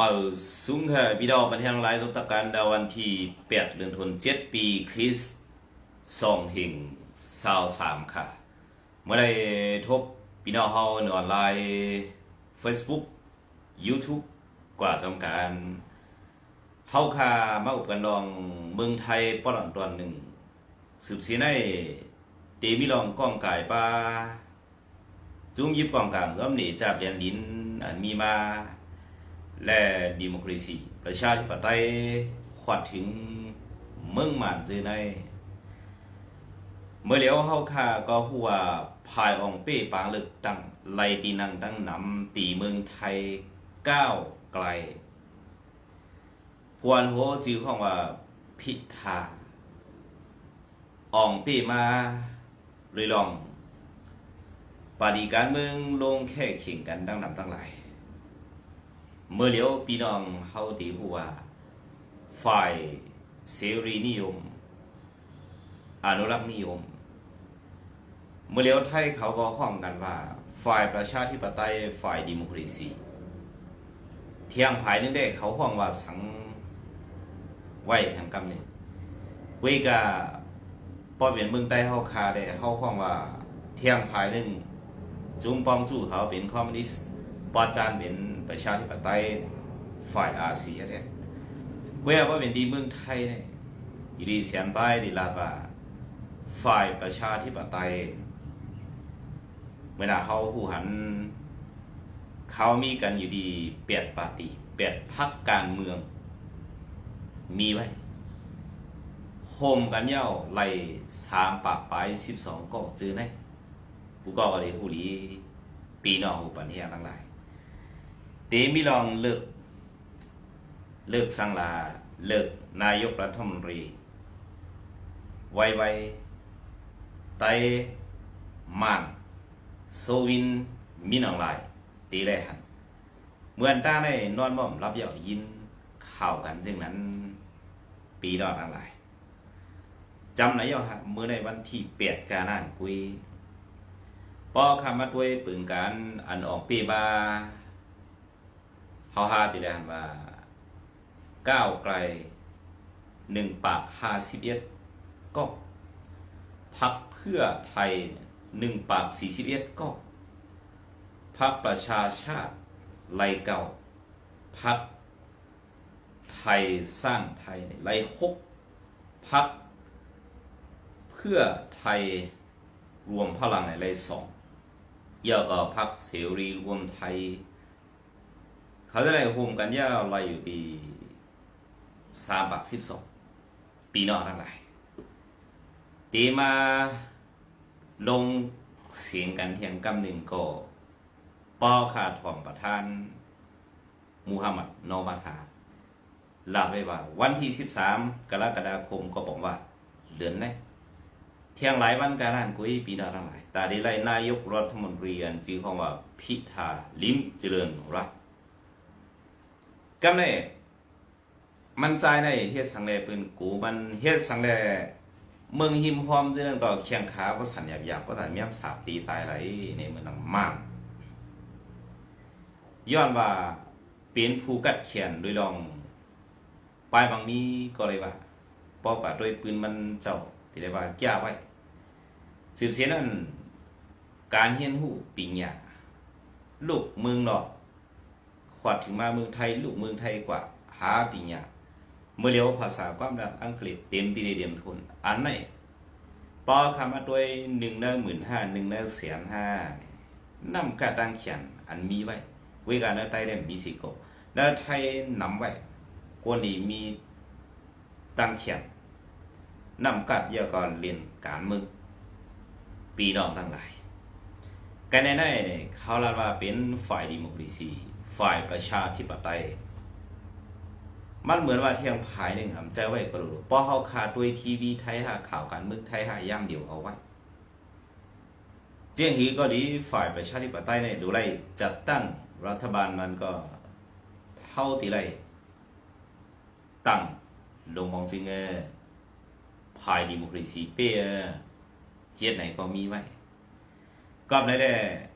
มาสูงค่ะพี่ดาวบันเทิงไลฟ์ตุกการดาวันที่8เดือนธันวาคม7ปีคริสต์สองหิงสาวสามค่ะ เมื่อได้ทบพี่น้องเฮาในออนไลน์ Facebook YouTube กว่าจำการเฮาค่ะมาอุปกันลองเมืองไทยป้อนตอนหนึ่งสืบเสียในเตมิลองก้องกายป้าจุ้มยิบกองกลางก็หนีจากเรียนลิ้นอันมีมา และดิโมคราซีประชาธิปไตยขวัดถึงเมืองหมันเจอใน เมื่อเลี้ยวเฮาค่าก็หัวภายอองเป้ปางลึกตั้งไลตีนังตั้งนำตีเมืองไทยก้าวไกลพวนโหจือของว่าพิธาอองเป้มาเลยลองปาดีการเมืองลงแค่เข่งกันตั้งนำตั้งหลาย เมื่อเลี้ยวพี่น้องเฮาตีหัวาฝ่ายเสรีนิยม อนุรักษ์นิยม เมื่อเลี้ยวไทยเขาก็ห้องกันว่า ฝ่ายประชาธิปไตยฝ่ายดิโมคราซีเที่ยงภายนึงได้เขาห้องว่าสังไว้ทางกำหนึ่งเวกาพอเป็นเมืองใต้เฮาคาได้เขาห้องว่าเที่ยงภายนึงจุงปองจู่เขาเป็นคอมมิวนิสต์ปอจานเป็น ประชาธิปไตยฝ่ายอาเซียเนี่ยเว่าว่าเป็นดีเมืองไทยเนี่ยอยู่ดีเสียนไปดีลาบาฝ่ายประชาธิปไตยเวลาเขาหูหัน เขามีกันอยู่ดีเปลี่ยนปาร์ตี้เปลี่ยนพักการเมือง มีไว้โฮมกันเย่าไล่สามปากไปสิบสองก็จือในกูก็ก็เลยหูดีปีนอกหูปันเฮียทั้งหลาย เตมีลองเลิก เลิกสังลา เลิกนายกรัฐมนตรี ไวไวไตม่านโซวินมินองไลาย ตีแลหันเหมือนตาในนอนม่อมรับเยายินข่าวกันจึงนั้น ปีนอกทั้งหลายจำไหนยอฮะเมื่อในวันที่เปียดกาน่านกุยปอคำมาด้วยปืนการอันออกปีบา เฮาฮาตีแลหันว่าก้าวไกลหนึ่งปากห้าสิบเอ็ดก็พักเพื่อไทยหนึ่งปากสี่สิบเอ็ดก็พักประชาชาติไลเก่าพักไทยสร้างไทยไลหกพักเพื่อไทยรวมพลังในไลสองเยอะก็พักเสรีรวมไทย เขาจะไล่รวมกันยาวไล่อยู่ที่สามปากสิบสองปีนอกทั้งหลายตีมาลงเสียงกันเทียงกำหนึ่งก็ปอขาดของประธานมูฮัมหมัดโนมาธาลาไว้ว่า วันที่13กรกฎาคมก็บอกว่าเดือนไหนเที่ยงหลายวันการอ่านกุยปีนาทั้งหลาย ตาดีไล่นายกรัฐมนตรีอันจื่อของว่าพิธาลิมเจริญรัตน์ กำเน่มันใจในเฮ็ดสังแลปืนกูมันเฮ็ดสังแลเมืองหิมพร้อมที่นั่นก็เคียงขาก็สันหยาบหยาบก็แต่เมียสาบตีตายไหลในเมืองนังมากย้อนว่าเป็นผู้กัดเขียนโดยลองปลายบางนี้ก็เลยว่าปอกว่าด้วยปืนมันเจ้าที่เรียกว่าแก้าไว้สืบเสียนั้นการเฮียนหูปิงยาลูกเมืองนอก ขวัดถึงมาเมืองไทยลูกเมืองไทยกว่าหาปิงยาเมื่อเรียวภาษาความดังอังกฤษเต็มที่ได้เต็มทุนอันไหนปอคำมาด้วยหนึ่งเนื้อหมื่นห้าหนึ่งเนื้อแสนห้านำกระตังเขียนอันมีไว้เวกาเนื้อไตได้มีสิโกเนื้อไทยนำไว้กวนนี้มีตังเขียนนำกัดเยอะก่อนเรียนการมึงปีน้องทั้งหลายกันในนั้นเขาเล่าว่าเป็นฝ่ายดิโมคราซี ฝ่ายประชาธิปไตย มันเหมือนว่าเที่ยงภายหนึ่งครับใจไว้ก็รู้เพราะเขาขาดด้วยทีวีไทยหาข่าวการเมืองไทยหาย่างเดียวเอาไว้ เจียงฮีก็ดีฝ่ายประชาธิปไตยเนี่ยดูไรจัดตั้งรัฐบาลมันก็เท่าที่ไรตั้งลงมองจริงเออภายดิโมคราซีเป้อเฮ็ดไหนก็มีไว้ก็ในแต่ก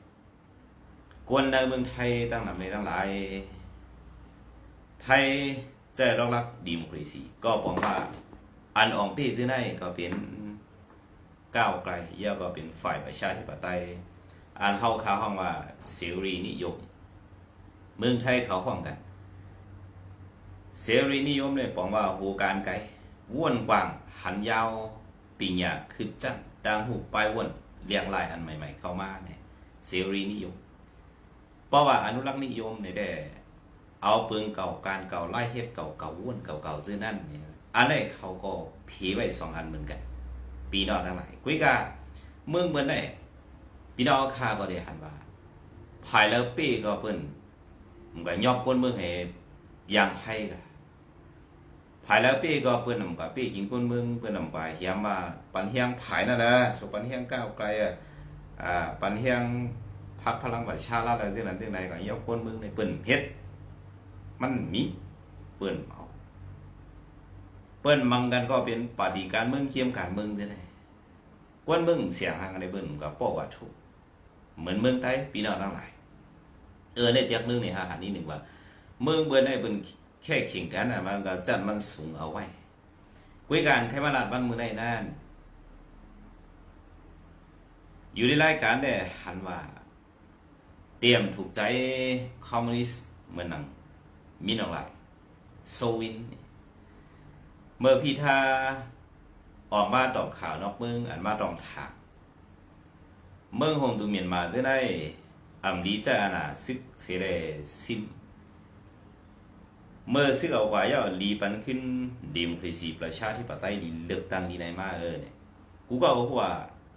วนในเมืองไทยตั้งหลายตั้งหลาย ไทยจะรองรับดิมคราซีก็บอกว่าอันอองปี้ที่ไหนก็เป็นก้าวไกลเย่าก็เป็นฝ่ายประชาธิปไตยอ่านเข้าข่าห้องว่าเสรีนิยม เมืองไทยเขาห้องกัน เสรีนิยมเลยบอกว่าหูการไกลว่วนกว้างหันยาวปีญาคือจัดดังหูปลายว่วนเรียงลายอันใหม่ ๆ เข้ามาเนี่ยเสรีนิยม เพราะว่าอนุรักษ์นิยมเนี่ยได้เอาปืนเก่าการเก่าไล่เฮ็ดเก่าเก่าว่นเก่าเก่าซื่อนั่นเนี่ยอันนี้เขาก็ผีไว้สองอันเหมือนกัน ปีนอกทั้งหลายกุ้ยกาเมืองเมืองได้ปีนอกข้าก็ได้หันว่าภายแล้วปีก็เพิ่นมันก็ยอบคนเมืองให้อย่างไทยกะภายแล้วปีก็เพิ่นนำกับปีกินคนเมืองเพิ่นนำไปเฮียมว่าปันเฮียงภายนั่นนะสุปันเฮียงก้าวไกลอะอ่าปันเฮียง พรรคพลังประชารัฐอะไรที่นั้นที่ไหนก็ยอบคนเมืองในเพิ่นเฮ็ด มันมีเปิ้นเอาเปิ้นมังกันก็เป็นปฏิการเมืองเคียมการเมืองใช่ไหมกวนเมืองเสียงหางอะไรเปิ้นก็ป้อว่าถูกเหมือนเมืองไทยปีน้อทั้งหลาย เออในเตียกนึงนี่ฮะหันนี้หนึ่งว่า เมืองเบิ้นได้เปิ้นแค่เข่งกันน่ะมันก็จัดมันสูงเอาไว้คุยกันใครมาลาดบ้านเมืองได้นั่นอยู่ในรายการได้หันว่า เตรียมถูกใจคอมมิวนิสต์เหมือนหนังมินออกไลโซวิน เมื่อพี่ทาออกมาตอบข่าวนอกเมืองอันมาตองถามเมืองหงตูเมียนมาจะได้อำลีจะอานาซึกเสเรซิม เมื่อซึกเอาไว้ยาลีปันขึ้นดิมครีซีประชาธิปไตยดีเลือกตั้งดีในมาเออเนี่ยกูก็บอกว่า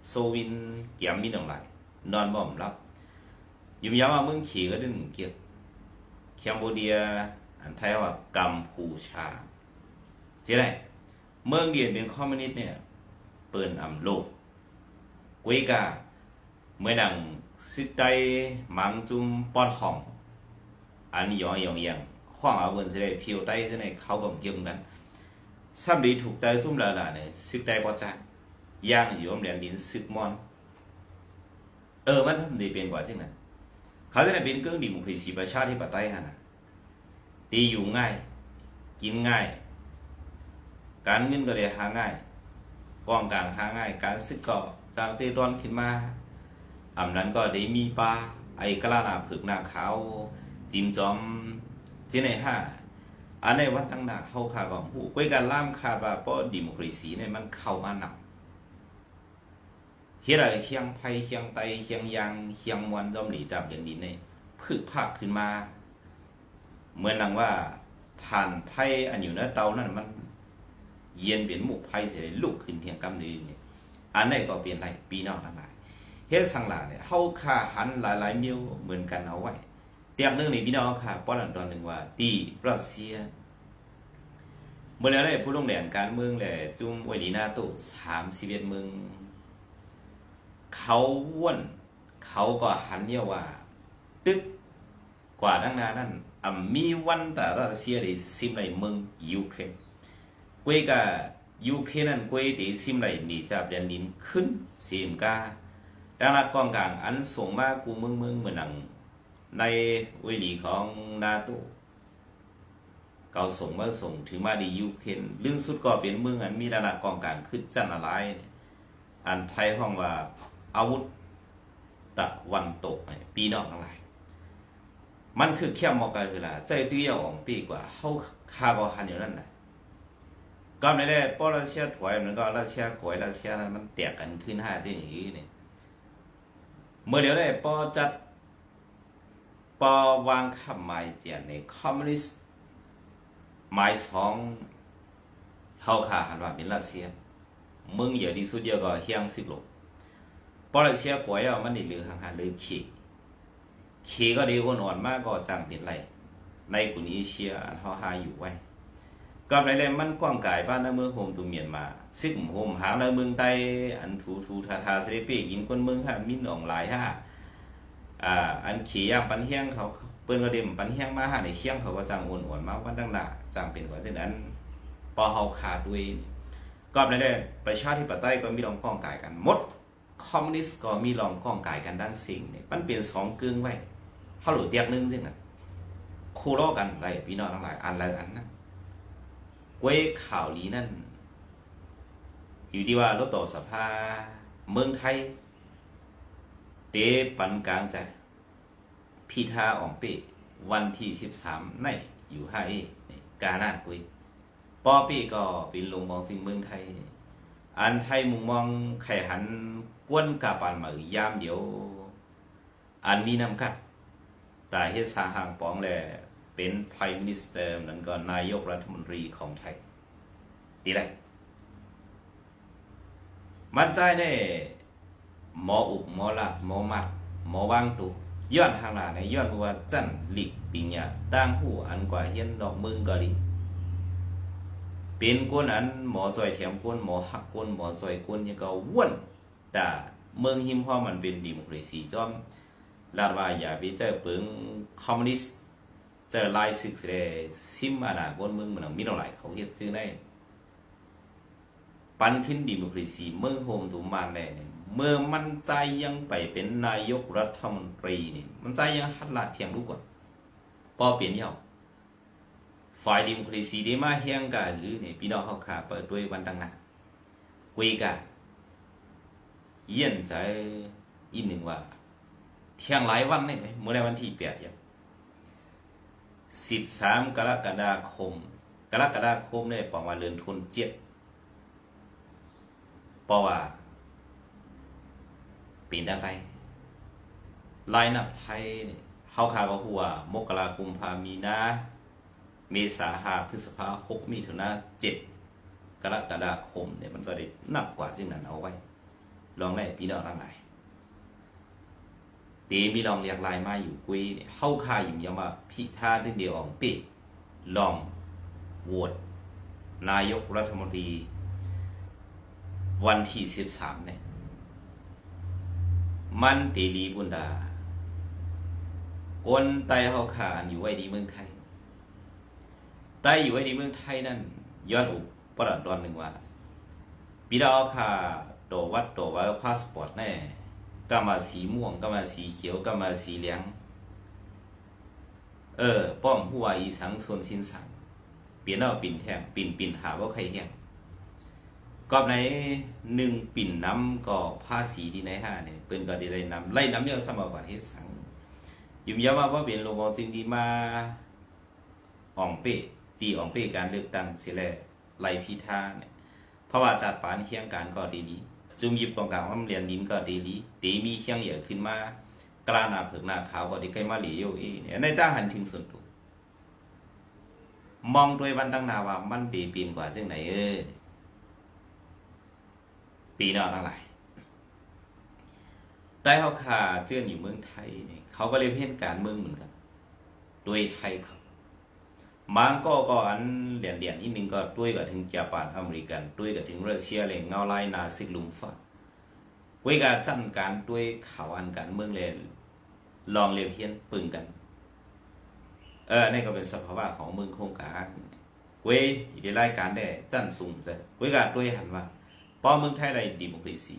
โซวินเกียมมินออกไลนอนบ่อมรับ ยิ้มย้ำว่าเมืองขี่ก็ดึงเกียรแคนเบเดีย อันไทยว่ากัมพูชาเจ๊ไรเมืองเดียนเป็นคอมมิวนิสต์เนี่ยเปิดอำโลกกุยกาเมื่อนังซิดไดมังจุมปอนของ อันนิยองยองยังห้องอาเวินจะได้เพียวไต้จะได้เขากับเกี่ยมกันซ้ำดีถูกใจจุ่มลาลาเนี่ยซึกได้พอใจย่างอยู่อมเรียนลินซึกมอน เออมันทำดีเป็นกว่าจริงนะ เขาจะได้เป็นเครื่องดิโมคราซีประชาธิปไตยฮะนะดีอยู่ง่าย กินง่าย การเงินก็เลยหาง่ายกองกลางหาง่าย การซื้อก็จางเตร้อนขึ้นมาอำนั้นก็ได้มีปลาไอ้กะลาหนาผึกหน้าขาวจิมจอมที่ไหนฮะอันในวัดตั้งหน้าเข้าขาของผู้ก้วยการล่ามคาดว่าเพราะดิโมคราซีเนี่ยมันเข้ามาหนัก เฮ็ดอะไรเคียงไผเคียงไตเคียงยางเคียงมวนดอมหลีจับอย่างนี้เนี่ยพึกภาคขึ้นมา เหมือนนังว่าทานไผอันอยู่ในเตานั่นมันเย็นเป็นหมูไผเสียลุกขึ้นเทียงกำดืนเนี่ยอันนี้ก็เป็นไรปีนอกทั้งหลายเฮ็ดสังหลาเนี่ยเฮาค่าหันหลายๆมิ้วเหมือนกันเอาไว้เตียงนึงนี่พี่น้องค่ะป้อนอันตอนหนึ่งว่าที่รัสเซียเมื่อแล้วได้ผู้ลงแดนการเมืองแหละจุ่มไวลีนาโต31เมือง เขาว่วนเขาก็หันเนี่ยว่า ตึกกว่าตั้งนานนั่นอ่ำมีวันแต่รัสเซียได้ซิมไหลเมืองยูเครนกวยกับยูเครนนั่นกวยได้ซิมไหลหนีจากแดนดินขึ้นซีมกาดังนั้นกองกลางอันส่งมากูเมืองเมืองเหมือนหนังในเวลีของนาโตเขาส่งมาส่งถึงมาดียูเครนลึงสุดก็เป็นเมืองอันมีระดับกองกลางขึ้นจันอะไรอันไทยห้องว่า อาวุธตะวันตกปีนอกทั้งหลายมันคือเข้มมอกกันคือละใจเดียวของปีกว่าเขาคาก็หันอยู่นั่นแหละก็ไม่ได้ปอรัสเซียถอยมันก็รัสเซียถอยรัสเซียนั้นมันแตกกันขึ้นห้าที่อย่างนี้เนี่ยเมื่อเดี๋ยวได้ปอจัดปอวางคำหมายเจียนในคอมมิวนิสต์หมายสองเขาขาหันว่าเป็นรัสเซียมึงอย่าดีสุดเดียวก็เฮียงสิบโล ปอร์เชียกวยอะมันนี่หรือห่างๆหรือขี่ขี่ก็ดีอ่อนมากก็จังเป็นไรในกุนอีเชียอันเขาหาอยู่ไว้กับไรเลยมันกว้างกายบ้านในเมืองโฮมตูเมียนมาซิกโฮมหาในเมืองใต้อันทูทูทาทาเสด็จกินคนเมืองฮะมินอองหลายฮะอ่าอันขี่ยางปันเฮียงเขาเปิ้นก็เดมปันเฮียงมาหาในเฮียงเขาก็จังอ่อนๆมาวันดังหน้าจังเป็นกว่าที่นั้นปอเฮาขาดด้วยก็ไรเลยประชาธิปไตยก็มีรองกองกายกันหมด อมมิวนิสต์ก็มีลองก้องกายกันด้านสิ่งเนี่ยมันเปลี่ยนสองกึ่งไว้ถ้าหลุดเตียกนึงสินะคู่ล้อกันไรพี่น้องทั้งหลายอันละอันนั้นกล้ยข่าวลีนั่น อยู่ที่ว่ารถต่อสภาเมืองไทยเตปันกลางใจพิธาอ่องเป้วันที่สิบสามในอยู่ให้กานาดกุยปอปี้ก็เป็นลงมองจึงเมืองไทย อันไทยมุงมองไข่หัน วนกาปานมาอือยามเดียว อันมีนำกัดแต่เฮสาหางปองแลเป็น Prime Minister นั้นก็นายกรัฐมนตรีของไทยดีเลยมันใจได้หมออุบหมอหลับหมอมัดหมอวางตุย้อนทางหลาในย้อนว่าจันหลีกปิญญาดังผู้อันกว่าเฮียนดอกมึงก็ดีเป็นกวนอันหมอจอยแถมกวนหมอหักกวนหมอจอยกวนยังก็ว่น แต่เมืองหิมพอมันเป็นดิโมคราซีจอมลาดว่าอย่าไปเจอปึงคอมมิวนิสต์เจอลายศึกเสดซิมอนาคตเมืองมันมีหลายเขาเฮ็ดชื่อได้ปันขึ้นดิโมคราซีเมืองโฮมถูกมานแน่เนี่ยเมื่อมันใจยังไปเป็นนายกรัฐมนตรีนี่มันใจยังหัดลาดเทียงรู้กว่าปอเปลี่ยนเยาฝ่ายดิโมคราซีได้มาเฮียงกาหรือเนี่ยพี่น้องเขาขาเปิดด้วยวันดังหน้ากุยกา เยี่ยนใจอีกหนึ่งว่า เที่ยงหลายวันนี่เมื่อในวันที่แปดยังสิบสามกรกฎาคม กรกฎาคมเนี่ยประมาเดือนทุนเจ็ดเพราะว่าปีนอะไรลายนับไทยเนี่ยเขาข่าก็หัวมกรากุมภามีนาเมษาหาพฤษภาหกมิถุนาเจ็ดกรกฎาคมเนี่ยมันก็ได้นับกว่าสิ่งนั้นเอาไว้ ลองได้พี่น้องทั้งหลายตีมีลองเรียกลายมาอยู่กุยเนี่ยเข้าข่ายอยู่ยังว่าพิธาที่เดียวอองปีลองโหวตนายกรัฐมนตรี วันที่สิบสามเนี่ยมันตีลีบุญดาคนไตเฮาขาอันอยู่ไว้ดีเมืองไทยไตอยู่ไว้ดีเมืองไทยนั่นย้อนอุปราดอนหนึ่งว่าปีดาวค่ ตัววัดตัวว่าพาสปอร์ตแน่ก็มาสีม่วงก็มาสีเขียวก็มาสีเหลืองเออ ป้อมผู้ว่าอีสังส่วนสินสังเปลี่ยนเอาปิ่นแทงปิ่นปิ่นหาว่าใครแห้งก็ในหนึ่งปิ่นน้ำก็ภาษีที่ในห้าเนี่ยเปิ้นก็ด้ไล่นำไล่น้ำเลี้ยสมากว่าเฮ็ดสังยุ่มยาว่าว่าเป็นโลกจริงดีมาอ่องเป้ตีอ่องเป้การเลือกตั้งเสียแล้วไล่พิธาเนี่ยเพราะว่าจัดปานเคียงการก็ดีดี จุ่มหยิบกองกลางว่าเรียนดินก็ดีดีตีมีเคียงเหยอะขึ้นมากล้าหน้าเผือกหน้าขาวก็ดีใกล้มาเหลียวเอเนี่ยในตั้งหันถึงส่วนตัวมองโดยวันตั้งนาว่ามันดีปีนกว่าจังไหนเออปีนอนอะไรแต่เขาขาเจื้อนอยู่เมืองไทยเนี่ยเขาก็เลยเพ่นการเมืองเหมือนกัน โดยไทยเขา บางก็ก็อันเหรียญเหรียญอีกหนึ่งก็ด้วยกับถึงญี่ปุ่นอเมริกันด้วยกับถึงรัสเซียเลยเงาลายนาซิกลุมฟ้าเวกาจันการด้วยข่าวอันการเมืองเลยลองเรียบเพียนปึงกัน เออนี่ก็เป็นสภาวะของเมืองโครงการเว้ยอีกรายการได้จันสูงซะเวกาด้วยหันว่าเพราะเมืองไทยไรดิโมคราซี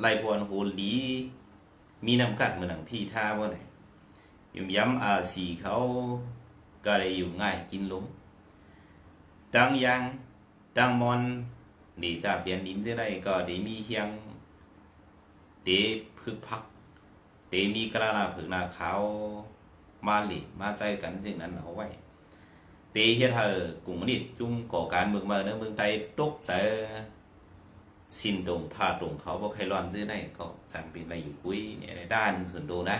ไรบวนโฮลีมีนำกัดเมืองหนังพี่ท่าว่าไหนยุ่มย้ำอาซีเขา ก็เลยอยู่ง่ายกินล้มดังยังดังมอนหนีจากเปลี่ยนดินได้ก็ได้มีเฮียงเดพึกพักเดมีกระนาผึกนาขาวมาหลีมาใจกันจึงนั้นเอาไว้เตเฮ็ดให้กลุ่มนี้จุ่มก่อการเมืองมาในเมืองไทยตกใจสินตรงพาตรงเขาบ่ใครร้อนซื้อได้ก็จังเป็นอะไรอยู่กุ้ยเนี่ยด้านส่วนตัวนะ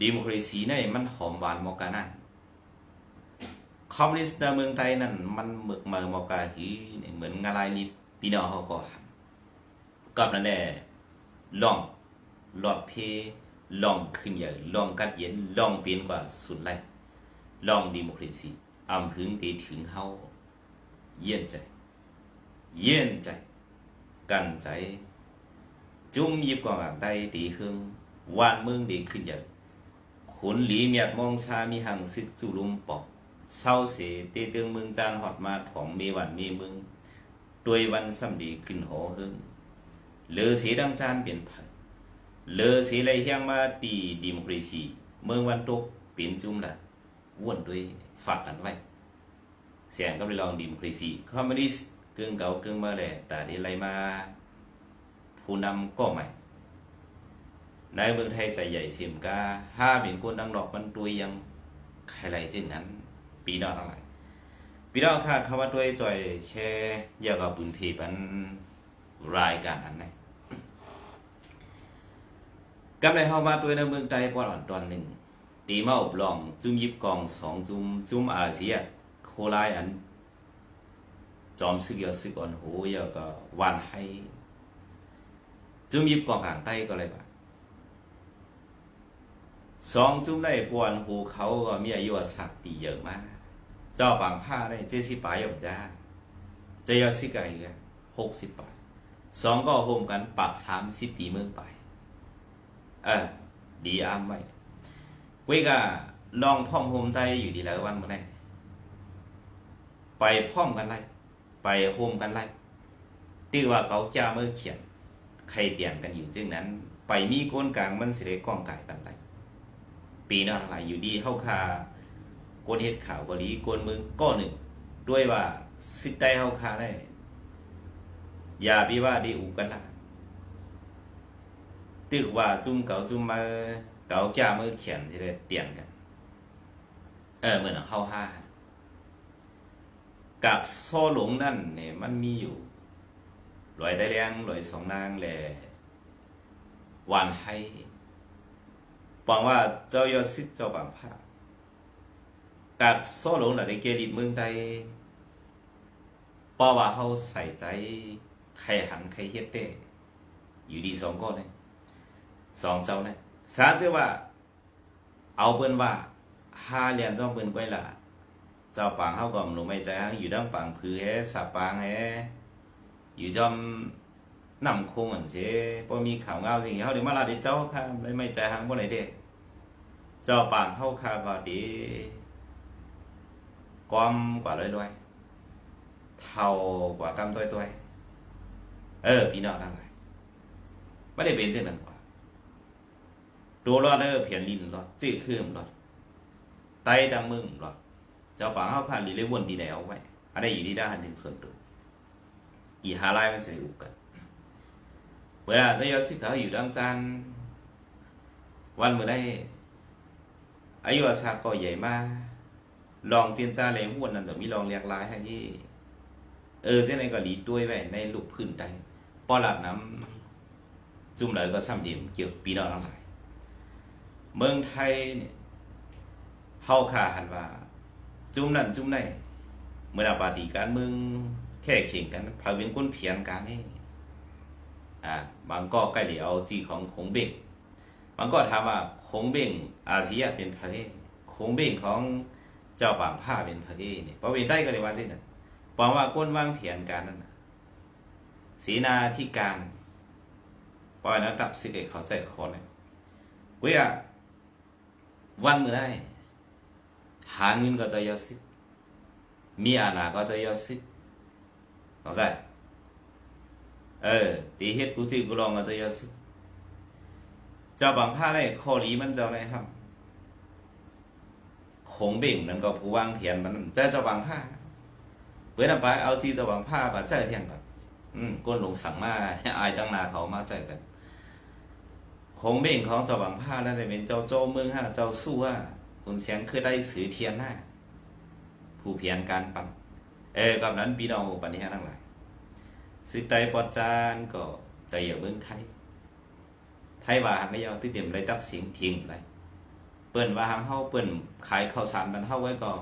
ดิโมคราซีนี่มันหอมหวานมอกานั่นคอมมิวนิสต์ในเมืองไทยนั่นมันหมึกเมอมอกาหีเนี่ยเหมือนงาลายลิปีนอเขาก็หันกับนั่นแหละลองหลอดเพลองขึ้นใหญ่ลองกัดเย็นลองเปลี่ยนกว่าสุดไรลองดิโมคราซีอำถึงตีถึงเฮาเยี่ยนใจ เยี่ยนใจ กันใจ จุ่มยิบกว่างได้ตีหึงวานเมืองดีขึ้นใหญ่ ขุนหลีเมียดมองชามีหังซึกจุลุมปอกเศร้าเสีเตเตืองเมืองจานหอดมาของเมวันมีเมืองด้วยวันสำดีขึ้นหอหึงเลอเสีดังจานเปลี่ยนผันเลอเสีไรเฮียงมาตีดิมคราซีเมืองวันตกเป็นจุ่มละว่วนด้วยฝากกันไว้เสียงก็ไปลองดิมครีซีคอมมิวนิสต์กึ่งเก่ากึ่งเมาแหละแต่ที่ไรมา ผู้นำก็ใหม่ ในเมืองไทยใจใหญ่เสียมกาห้าเป็นคนดังดอกมันตัวยังใครไรเช่นนั้น ปีนอกทั้งหลายปีนอกค่ะคำว่าตัวจ่อยแช่เยอะกับบุญพีปันรายการอันไหนกำไรเข้ามาตัวในเมืองไทยกว่าหลอนตอนหนึ่งตีมาอบลอง จุ่มยิบกองสองจุ่มจุ่มอาเซียโคลายอัน จอมซึกยอซึกอ่อนโหยาก็วันให้จุ่มยิบกองห่างใต้ก็เลยว่า สองจุ่มได้ปวนหูเขาก็มีอายุสักตีเยอะมาก เจ้าปังผ้าได้เจ็ดสิบปายหยงจ้าเจะยอสิกไก่หกสิบปลายสองก็โฮมกันปากสามสิบปีเมืองไป เออ ดีอ้ามไว้เว้ยก็ลองพ่อมโฮมใจอยู่ดีแล้ววันเมื่อไไปพ่อมกันไล่ไปโฮมกันไล่ที่ว่าเขาจ้าเมื่อเขียน ใครเตียนกันอยู่จึงนั้น ไปมีก้นกลางมันสิได้ก้องกายกันไล่ ปีนั้นอะไรอยู่ดีเข้าคาโกนเฮ็ดข่าวก็ดีโกนมึงก็หนึ่งด้วยว่าสิได้เข้าคาได้อย่าพี่ว่าดีอุกันละตึกว่าจุ่มเก่าจุ่มมาเก่าจ้ามือเขียนที่ได้เตียนกัน เออเหมือนเข้าห้ากับโซ่หลงนั่นเนี่ยมันมีอยู่ลอยได้แรงลอยสองนางแหละวันให้ บอกว่าเจ้ายอดสิทธิ์เจ้าบางผ้ากับโซ่หลงน่ะในเกลิดเมืองใดเพราว่าเขาใส่ใจใครหันใครเฮ็ดเต้อยู่ดีสองก้อนเลยสองเจ้าเนี่ยสามเจ้าว่า เอาเปิ้นว่าห้าเหรียญต้องเปิ้นไว้ละเจ้าปางเขาก็หนูไม่ใจฮังอยู่ดังปางผือแฮสาปางแฮอยู่จอม นำคงเหมือนเช่พอมีข่าวเงาสิ่งเขาเดี๋ยวมาลาดิเจ้าค่ะเลยไม่ใจฮังบ่ไหนเด้เจ้าปางเขาค่ะก็ดีกอมกว่าเลยด้วยเท่ากว่ากำตัวตัวเออพี่น้องทั้งหลายไม่ได้เป็นเช่นนั้นกว่าตัวรอดเออเพียนลินรอดจื้อคืมรอดไตดังมึงรอดเจ้าป่าเขาผ่านลีเลยวนดีไหนเอาไว้อะไรอยู่ที่ด้านหนึ่งส่วนตัวอีหาไล่มันเสียอุกัน เวลาจะยอดสิเขาอยู่ดังจันวันเมื่อได้อายุอาสาก็ใหญ่มากลองเจียนจ้าเลยวนนั่นแต่มีลองเรียกลายให้ยี่เออเส้นไหนก็หลีด้วยไว้ในลูกพื้นได้ปอหลับน้ำจุ่มเลยก็ซ้ำเดียมเกี่ยวปีนอทั้งหลาย เมืองไทยเนี่ยเฮาขาหันว่า จุ่มนั่นจุ่มนี่เมื่อปาฏิการเมืองแค่เข่งกันพาเป็นคนเพียนกันนี่ อ่าบางก็ใกล้เดี๋ยวเอาจีของคงเบ่งบางก็ถามว่าคงเบ่งอาเซียเป็นประเทศคงเบ่งของเจ้าป่างผ้าเป็นประเทศเนี่ยพระเวนได้ก็เลยว่าที่นั่นบอกว่าก้นวางเพียนกันนั่นศีนาธิการปล่อยนะกลับสิเกเขาใจคนเนี่ยเว้ยวันเมื่อได้หาเงินก็จะยอดสิมีอาณาก็จะยอดสิเข้าใจ เออตีเฮ็ดกูจีกูลองก็จะยอดสิเจ้าบางผ้าได้ข้อลีมันเจ้าอะไรครับคงเบ่งนั่นก็ผู้วางเพียนมันเจ้าเจ้าบางผ้าเว้นไปเอาจีเจ้าบางผ้ามาเจ้าเที่ยงก่อนอืมก้นหลงสั่งมาอายตั้งนาเขามาใจกันคงเบ่งของเจ้าบางผ้านั่นเป็นเจ้าโจเมืองฮะเจ้าสู้ฮะคุณเสียงคือได้สือเทียนหน้าผู้เพียงการปั่นเออกับนั้นพี่น้องปัญหาทั้งหลาย สือใดปอจานก็ใจอย่าเมืองไทย ไทยว่าหางไม่ยาวที่เต็มไรตักเสียงทิ้งไรเปิ้นว่าหางเฮาเปิ้นขายข้าวสารมันเฮาไว้ก็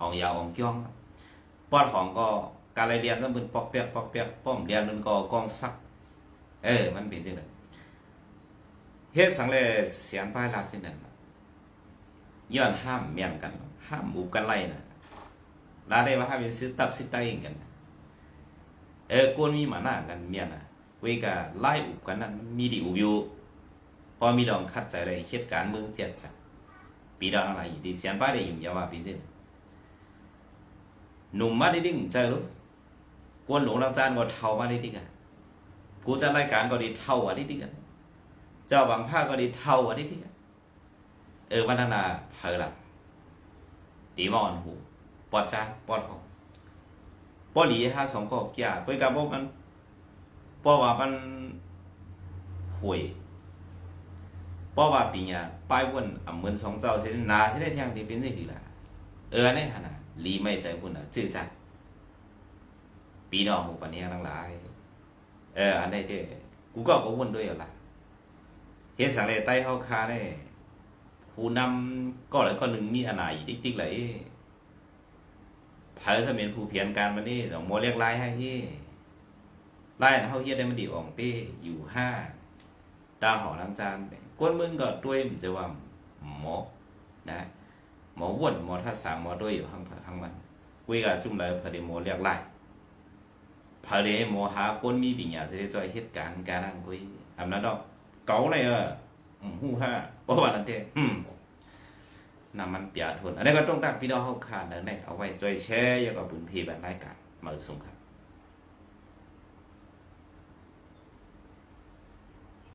อองยาวอองจ้องปอดของก็การเรียนต้องเป็นปอกเปียกปอกเปียกป้อมเรียนมันก็กองซัก เออ มันเป็นจังได๋เฮ็ดสังเลเสียงป้ายลาที่นั่นย้อนห้ามเมียนกัน ห้ามบุกกันไล่น่ะลาได้ว่าห้ามเป็นซื้อตับซื้อไตกันนะ เออกวนมีหมาหน้ากันเมียน่ะเวกาไล่อุบกันนั้นมีดีอุบอยู่พอมีลองคัดใจอะไรเหตุการณ์เมืองเจ็ดจัดปีดอนอะไรอยู่ดีเสียนป้าได้ยินยาวาปีเด่นหนุ่มมาได้ดิ้งใจรู้กวนหลวงลังจานก็เท่ามาได้ดิ้งอะผู้จัดรายการก็ดีเท่าอะได้ดิ้งอะเจ้าบางภาคก็ดีเท่าอะได้ดิ้งอะเออวันนาเพอละตีมอนหูปอดจานปอดของ ปอหลีฮะสองก็เกียคุยกับพวกมันเพราะว่ามันห่วยเพราะว่าปีเนี้ยป้ายวนอ่ำเหมือนสองเจ้าเส้นนาที่ได้แทงที่เป็นได้ดีล่ะเออในขณะหลีไม่ใจพุ่นอะจื้อจัดปีน้องหมู่ปันเฮียทั้งหลาย เออ อันนี้เด้กูก็ก็วนด้วยเอาล่ะเฮ็ดสังเลยใต้เฮาคาได้ผู้นำก็เลายก็หนึ่งมีอันไหนติ๊กๆเลย เผยเสมียนผู้เพียรการมานี่ต้องโมเรียกไล่ให้ที่ไล่นะเฮาเฮ็ดได้มันดีอ่องเป้อยู่ห้าดาวหอล้างจานกวนมึงก็ด้วยมันจะว่าหมอนะหมออ้วนหมอท่าสามหมอด้วยอยู่ข้างข้างมันคุยกับจุ่มเลยพอดีโมเรียกไล่พอดีโมหาคนมีปัญญาจะได้ช่วยเหตุการณ์การนั่งคุยอำนั้นดอกเก๋าเลยเอออืมฮู้ฮ่าเพราะว่านั่นเองอืม น้ำมันเปียทุนอันนี้ก็ต้องตักพี่น้องเข้าคานนั่นแหละเอาไว้จอยแชร์แล้วก็บุญพีแบบรายการมาส่งครับ